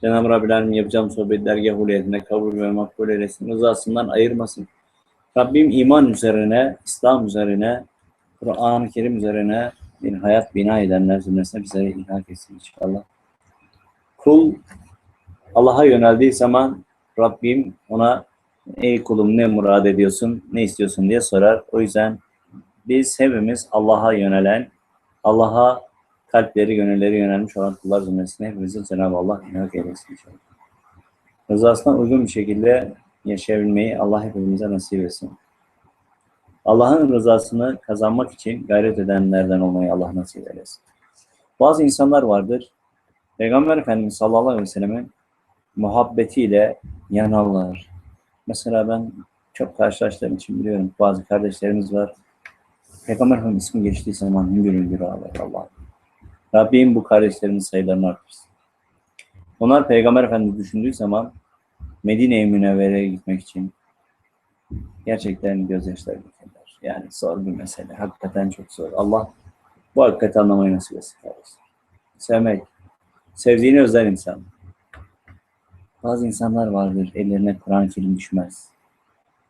Cenab-ı Alemin yapacağım sohbet dergah huliyetine kabul ve makbul eylesin. Rızasından ayırmasın. Rabbim iman üzerine, İslam üzerine, Kur'an-ı Kerim üzerine bir hayat bina edenler zümresine bizleri ilhak etsin inşallah. Kul Allah'a yöneldiği zaman Rabbim ona ey kulum ne murad ediyorsun, ne istiyorsun diye sorar. O yüzden biz hepimiz Allah'a yönelen, Allah'a kalpleri, gönülleri yönelmiş olan kullar zümresine hepimizin Cenab-ı Allah ilhak eylesin inşallah. Rızasına uygun bir şekilde yaşayabilmeyi Allah hepimize nasip etsin. Allah'ın rızasını kazanmak için gayret edenlerden olmayı Allah nasip eylesin. Bazı insanlar vardır, Peygamber Efendimiz sallallahu aleyhi ve sellemin muhabbetiyle yanarlar. Mesela ben çok karşılaştığım için biliyorum bazı kardeşlerimiz var. Peygamber Efendimiz ismi geçtiği zaman hüngür hüngür ağlar Allah. Rabbim bu kardeşlerin sayılarını artırsın. Onlar Peygamber Efendimiz düşündüğü zaman Medine-i Münevvere'ye gitmek için gerçekten gözyaşları dökerler. Yani zor bir mesele. Hakikaten çok zor. Allah bu hakikati anlamayı nasip etsin. Sevmek. Sevdiğini özel insan. Bazı insanlar vardır, ellerine Kur'an-ı Kerim düşmez.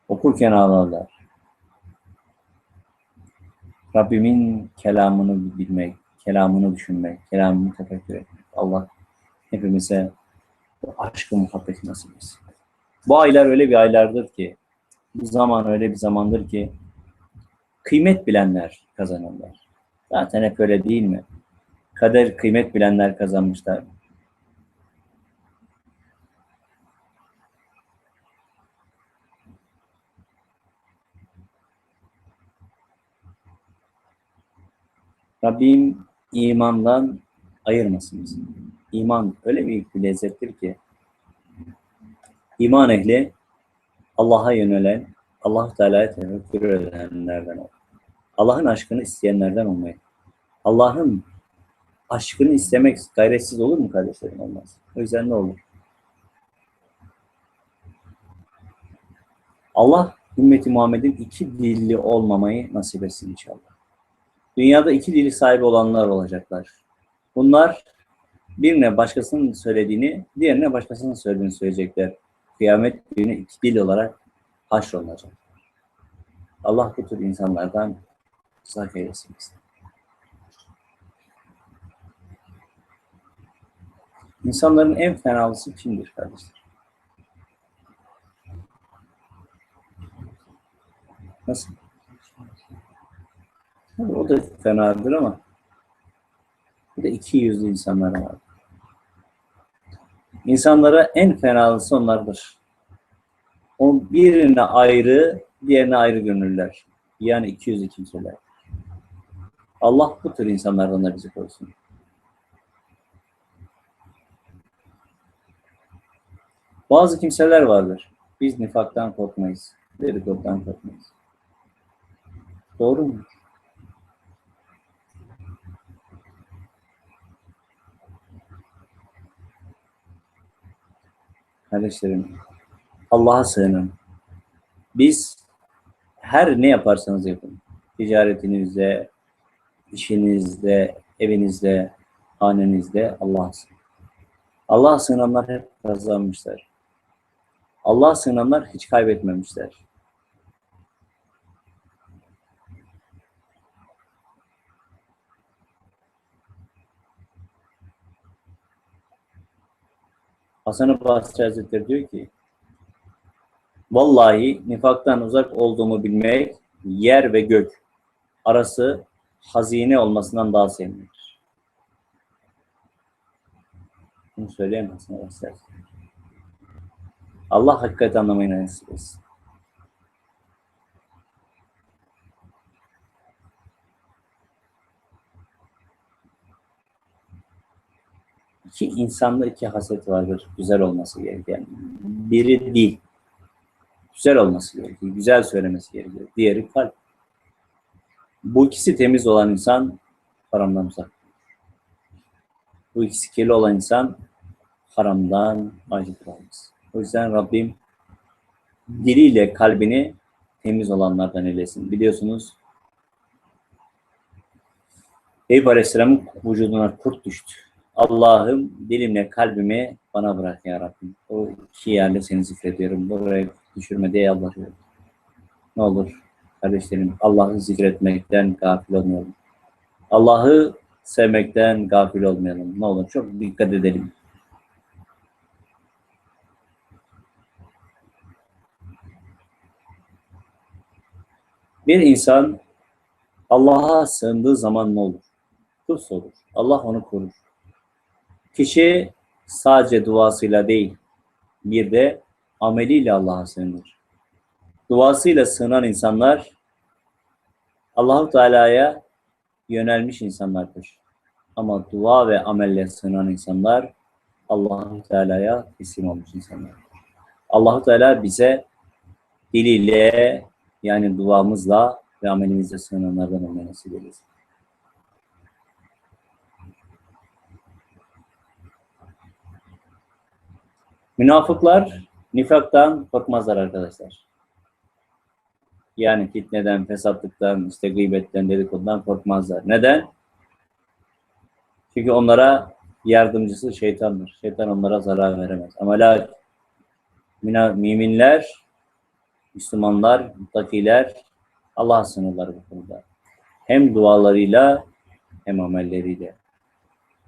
Okurken ağlarlar. Rabbimin kelamını bilmek, kelamını düşünmek, kelamını tefekkür etmek. Allah hepimize bu aşkı muhabbeti nasip etsin. Bu aylar öyle bir aylardır ki, bu zaman öyle bir zamandır ki, kıymet bilenler kazanırlar. Zaten hep öyle değil mi? Kader kıymet bilenler kazanmışlar. Rabbim imandan ayırmasın bizi. İman öyle büyük bir lezzettir ki iman ehli Allah'a yönelen, Allah Teala'ya tevekkül edenlerden ol. Allah'ın aşkını isteyenlerden olmayı. Allah'ın aşkını istemek gayretsiz olur mu kardeşlerim? Olmaz. O yüzden ne olur? Allah ümmeti Muhammed'in iki dilli olmamayı nasip etsin inşallah. Dünyada iki dili sahibi olanlar olacaklar. Bunlar birine başkasının söylediğini, diğerine başkasının söylediğini söyleyecekler. Kıyamet günü iki dil olarak haşrolunacak. Allah bu tür insanlardan uzak eylesin. İnsanların en fenalısı kimdir kardeşler? Nasıl? O da fenadır ama bir de iki yüzlü insanlar var. İnsanlara en fenalısı onlardır. O birine ayrı, diğerine ayrı gönüller. Yani iki yüzlü kimseler. Allah bu tür insanlardan da bizi korusun. Bazı kimseler vardır. Biz nifaktan korkmayız. Dedikodudan korkmayız. Doğru mu? Kardeşlerim, Allah'a sığının. Biz her ne yaparsanız yapın. Ticaretinizde, işinizde, evinizde, hanenizde Allah'a sığının. Allah'a sığınanlar hep kazanmışlar. Allah'a sığınanlar hiç kaybetmemişler. Hasan-ı Basri Hazretleri diyor ki Vallahi nifaktan uzak olduğumu bilmek yer ve gök arası hazine olmasından daha sevimlidir. Bunu söyleyemezsin. Allah hakikati anlamayı nasip etsin. İki insanda iki haset vardır. Güzel olması gereken. Biri dil. Güzel olması gerekiyor. Güzel söylemesi gerekiyor. Diğeri kalp. Bu ikisi temiz olan insan haramdan uzak. Bu ikisi kirli olan insan haramdan aciz olmaz. O yüzden Rabbim diliyle kalbini temiz olanlardan eylesin. Biliyorsunuz Eyüp Aleyhisselam'ın vücuduna kurt düştü. Allah'ım dilimle kalbimi bana bırak ya Rabbim. O iki yerle seni zikrediyorum. Buraya düşürme diye yalvarıyorum. Ne olur kardeşlerim Allah'ı zikretmekten gafil olmayalım. Allah'ı sevmekten gafil olmayalım. Ne olur çok dikkat edelim. Bir insan Allah'a sığındığı zaman ne olur? Kurs olur. Allah onu korur. Kişi sadece duasıyla değil, bir de ameliyle Allah'a sığınır. Duasıyla sığınan insanlar Allahu Teala'ya yönelmiş insanlardır. Ama dua ve amelle sığınan insanlar Allahu Teala'ya teslim olmuş insanlar. Allahu Teala bize diliyle yani duamızla ve amelimizle sığınanlardan olmayı nasip eylesin. Münafıklar nifaktan korkmazlar arkadaşlar. Yani fitneden, fesatlıktan, işte gıybetten, dedikodudan korkmazlar. Neden? Çünkü onlara yardımcısı şeytandır. Şeytan onlara zarar veremez. Ama la mina- müminler, Müslümanlar, muttakiler Allah sınırları bu konuda. Hem dualarıyla hem amelleriyle.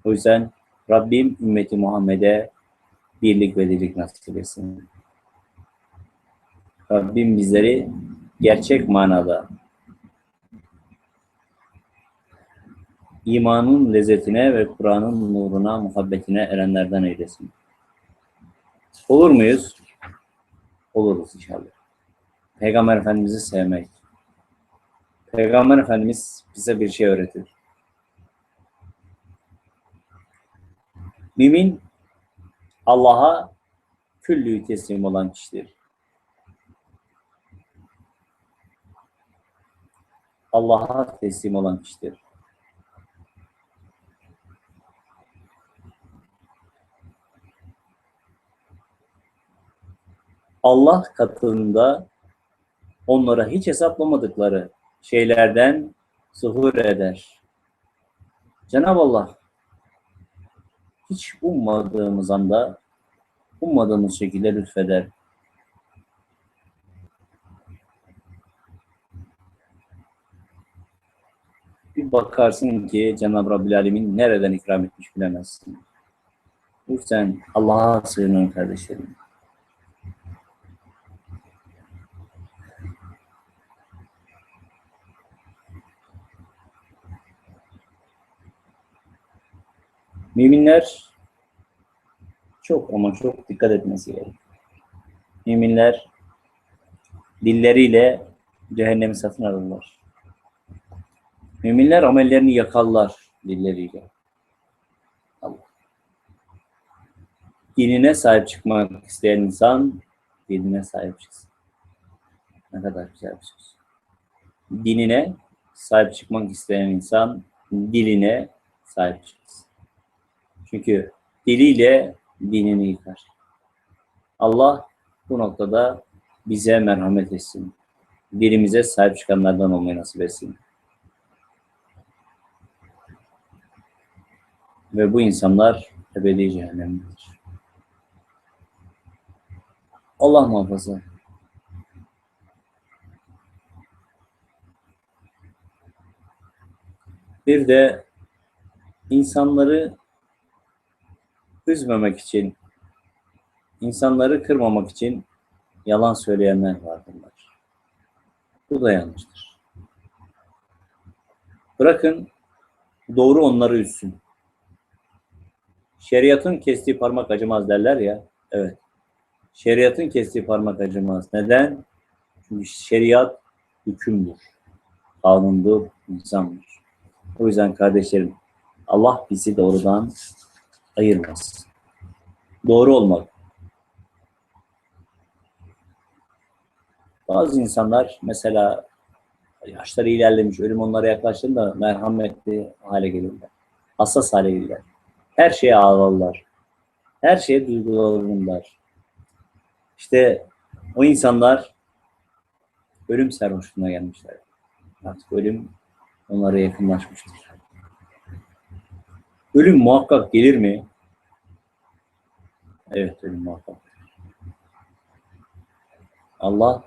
O yüzden Rabbim ümmeti Muhammed'e birlik ve dirlik nasip etsin. Rabbim bizleri gerçek manada imanın lezzetine ve Kur'an'ın nuruna, muhabbetine erenlerden eylesin. Olur muyuz? Oluruz inşallah. Peygamber Efendimiz'i sevmek. Peygamber Efendimiz bize bir şey öğretir. Mümin Allah'a küllü teslim olan kişidir. Allah'a teslim olan kişidir. Allah katında onlara hiç hesaplamadıkları şeylerden zuhur eder. Cenab-ı Allah hiç ummadığımız anda ummadığımız şekilde lütfeder. Bir bakarsın ki Cenab-ı Rabbil Alemin nereden ikram etmiş bilemezsin. Yüzden Allah'a sığının kardeşlerim. Müminler çok ama çok dikkat etmesi gerek. Müminler dilleriyle cehennemi satın alırlar. Müminler amellerini yakarlar dilleriyle. Allah. Dinine sahip çıkmak isteyen insan dinine sahip çıksın. Ne kadar güzel bir söz. Dinine sahip çıkmak isteyen insan diline sahip çıksın. Çünkü diliyle dinini yıkar. Allah bu noktada bize merhamet etsin. Dilimize sahip çıkanlardan olmayı nasip etsin. Ve bu insanlar ebedi cehennemdedir. Allah muhafaza. Bir de insanları üzmemek için, insanları kırmamak için yalan söyleyenler vardırlar. Bu da yanlıştır. Bırakın doğru onları üzsün. Şeriatın kestiği parmak acımaz derler ya. Evet. Şeriatın kestiği parmak acımaz. Neden? Çünkü şeriat hükümdür. Kanundur, nizamdır. O yüzden kardeşlerim Allah bizi doğrudan ayırmaz. Doğru olmak. Bazı insanlar mesela yaşları ilerlemiş, ölüm onlara yaklaştığında merhametli hale gelirler. Hassas hale gelirler. Her şeye ağlarlar. Her şeye duygulanırlar. İşte o insanlar ölüm sarhoşluğuna gelmişler. Artık ölüm onlara yakınlaşmıştır. Ölüm muhakkak gelir mi? Evet, ölüm muhakkak. Allah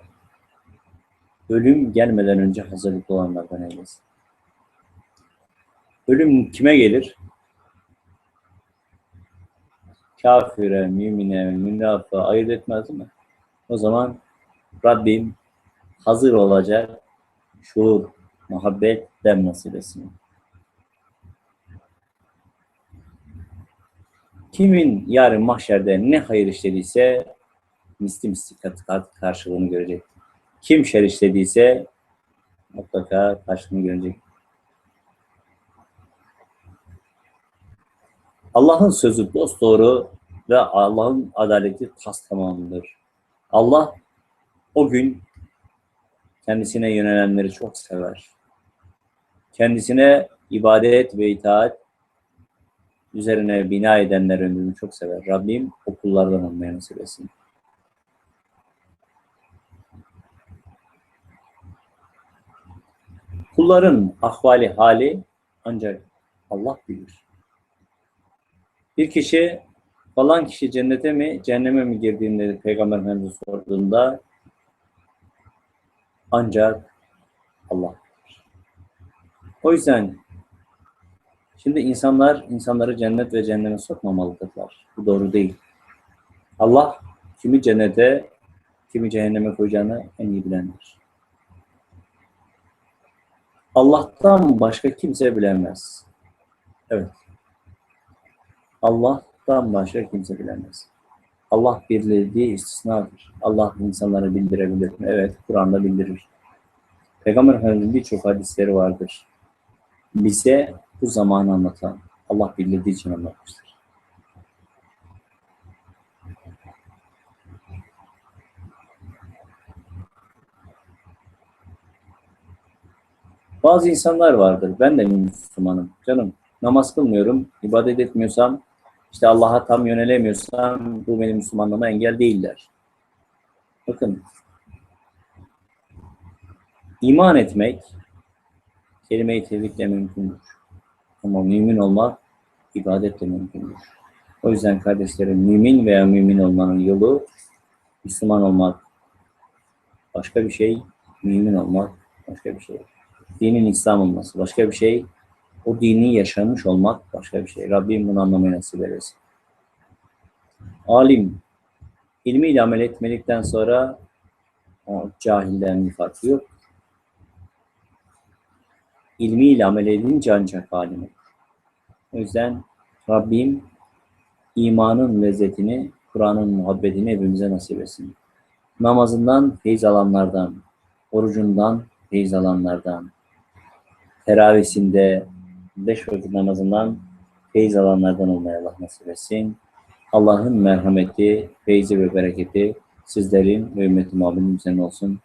ölüm gelmeden önce hazırlıklı olanlardan eylesin. Ölüm kime gelir? Kafire, mümine, münafığa ayırt etmez mi? O zaman Rabbim hazır olacak şuur, muhabbet dem nasip. Kimin yarın mahşerde ne hayır işlediyse misli misli kat kat karşılığını görecek. Kim şer işlediyse mutlaka karşılığını görecek. Allah'ın sözü dosdoğru ve Allah'ın adaleti tas tamamdır. Allah o gün kendisine yönelenleri çok sever. Kendisine ibadet ve itaat üzerine bina edenler ömrünü çok sever. Rabbim okullardan olmaya nasip etsin. Kulların ahvali hali ancak Allah bilir. Bir kişi falan kişi cennete mi cehenneme mi girdiğinde Peygamber Efendimiz sorduğunda ancak Allah bilir. O yüzden şimdi insanlar insanları cennet ve cehenneme sokmamalıdırlar. Bu doğru değil. Allah kimi cennete kimi cehenneme koyacağını en iyi bilendir. Allah'tan başka kimse bilemez. Evet. Allah'tan başka kimse bilemez. Allah bildirdiği istisnadır. Allah insanlara bildirebilir mi? Evet, Kur'an'da bildirir. Peygamber Efendimiz'in birçok hadisleri vardır. Bize bu zamanı anlatan, Allah bildirdiği için anlatmıştır. Bazı insanlar vardır. Ben de Müslümanım. Canım namaz kılmıyorum, ibadet etmiyorsam, işte Allah'a tam yönelemiyorsam bu benim Müslümanlığıma engel değiller. Bakın iman etmek kelime-i tevhidle mümkündür. Ama mümin olmak ibadetle mümkündür. O yüzden kardeşlerim mümin veya mümin olmanın yolu Müslüman olmak başka bir şey, mümin olmak başka bir şey. Dinin İslam olması başka bir şey, o dini yaşamış olmak başka bir şey. Rabbim bunu anlamayı nasip eylesin. Alim, ilmiyle amel etmedikten sonra o cahilden bir farkı yok. İlmiyle amel edince ancak alim olur. O yüzden Rabbim imanın lezzetini, Kur'an'ın muhabbetini hepimize nasip etsin. Namazından feyiz alanlardan, orucundan feyiz alanlardan, teravisinde, beş vakit namazından feyiz alanlardan olmaya Allah nasip etsin. Allah'ın merhameti, feyzi ve bereketi sizlerin ve ümmet-i Muhammed'in üzerine olsun.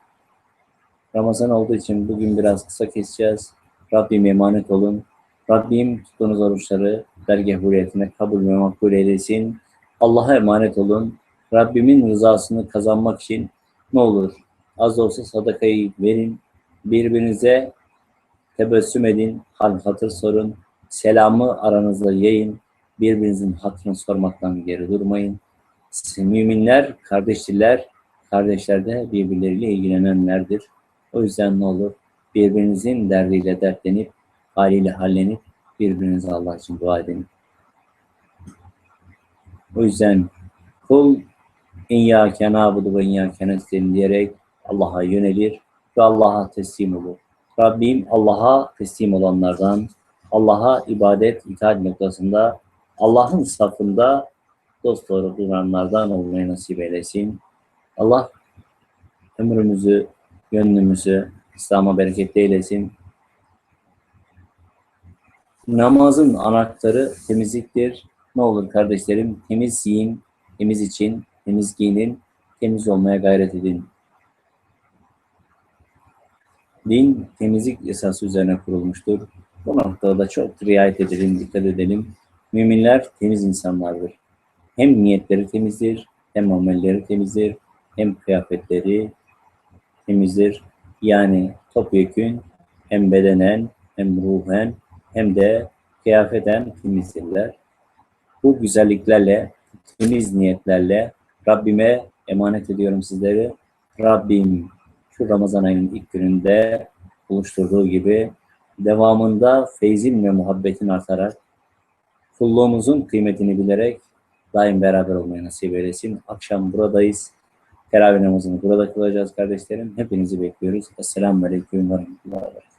Ramazan olduğu için bugün biraz kısa keseceğiz. Rabbim emanet olun. Rabbim tuttuğunuz oruçları dergah hürriyetine kabul ve makbul eylesin. Allah'a emanet olun. Rabbimin rızasını kazanmak için ne olur az da olsa sadakayı verin. Birbirinize tebessüm edin, hal hatır sorun, selamı aranızda yayın, birbirinizin hatırını sormaktan geri durmayın. Müminler, kardeşler, kardeşler de birbirleriyle ilgilenenlerdir. O yüzden ne olur birbirinizin derdiyle dertlenip, haliyle hallenip, birbirinize Allah için dua edin. O yüzden kul İyyâke nâbudu ve iyyâke nestaîn diyerek Allah'a yönelir ve Allah'a teslim olur. Rabbim Allah'a teslim olanlardan, Allah'a ibadet, itaat noktasında, Allah'ın safında dost doğru duranlardan olmayı nasip eylesin. Allah ömrümüzü, gönlümüzü İslam'a bereketli eylesin. Namazın anahtarı temizliktir. Ne olur kardeşlerim, temiz yiyin, temiz için, temiz giyinin, temiz olmaya gayret edin. Din temizlik esası üzerine kurulmuştur. Bu noktada çok riayet edelim, dikkat edelim. Müminler temiz insanlardır. Hem niyetleri temizdir, hem amelleri temizdir, hem kıyafetleri temizdir. Yani topyekün hem bedenen hem ruhen hem de kıyafeten temizdirler. Bu güzelliklerle, temiz niyetlerle Rabbime emanet ediyorum sizleri. Rabbim şu Ramazan ayının ilk gününde buluşturduğu gibi devamında feyzin ve muhabbetin artarak kulluğumuzun kıymetini bilerek daim beraber olmayı nasip eylesin. Akşam buradayız. Teravih namazını burada kılacağız kardeşlerim. Hepinizi bekliyoruz. Esselamu Aleyküm ve Berekatuhu.